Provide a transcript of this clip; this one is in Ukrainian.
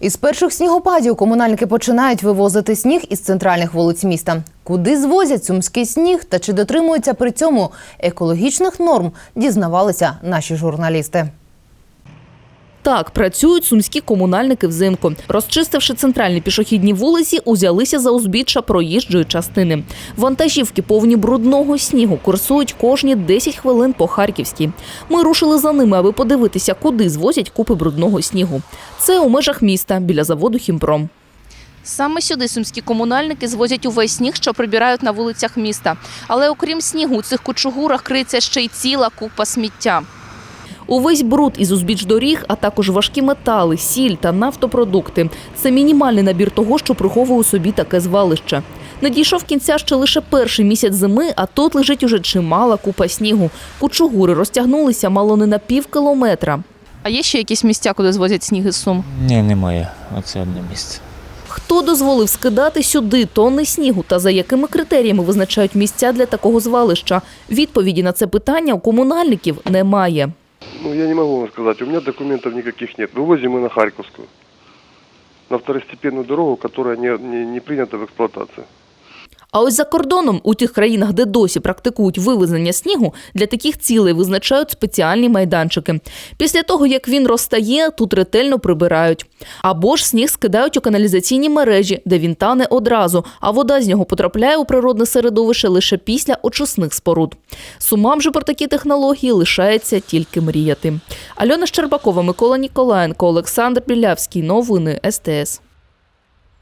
Із перших снігопадів комунальники починають вивозити сніг із центральних вулиць міста. Куди звозять сумський сніг та чи дотримуються при цьому екологічних норм, дізнавалися наші журналісти. Так працюють сумські комунальники взимку. Розчистивши центральні пішохідні вулиці, узялися за узбіччя проїжджої частини. Вантажівки повні брудного снігу курсують кожні 10 хвилин по Харківській. Ми рушили за ними, аби подивитися, куди звозять купи брудного снігу. Це у межах міста біля заводу Хімпром. Саме сюди сумські комунальники звозять увесь сніг, що прибирають на вулицях міста. Але окрім снігу, у цих кучугурах криється ще й ціла купа сміття. Увесь бруд із узбіч доріг, а також важкі метали, сіль та нафтопродукти. Це мінімальний набір того, що приховує у собі таке звалище. Не дійшов кінця ще лише перший місяць зими, а тут лежить уже чимала купа снігу. Кучугури розтягнулися мало не на пів кілометра. А є ще якісь місця, куди звозять сніг із сум? Ні, немає. Оце одне місце. Хто дозволив скидати сюди тонни снігу та за якими критеріями визначають місця для такого звалища? Відповіді на це питання у комунальників немає. Ну, я не могу вам сказать. У меня документов никаких нет. Вывозим мы на Харьковскую. На второстепенную дорогу, которая не, не, не принята в эксплуатацию. А ось за кордоном, у тих країнах, де досі практикують вивезення снігу, для таких цілей визначають спеціальні майданчики. Після того, як він розтає, тут ретельно прибирають. Або ж сніг скидають у каналізаційні мережі, де він тане одразу, а вода з нього потрапляє у природне середовище лише після очисних споруд. Сумам же про такі технології лишається тільки мріяти. Альона Щербакова, Микола Ніколаєнко, Олександр Білявський. Новини СТС.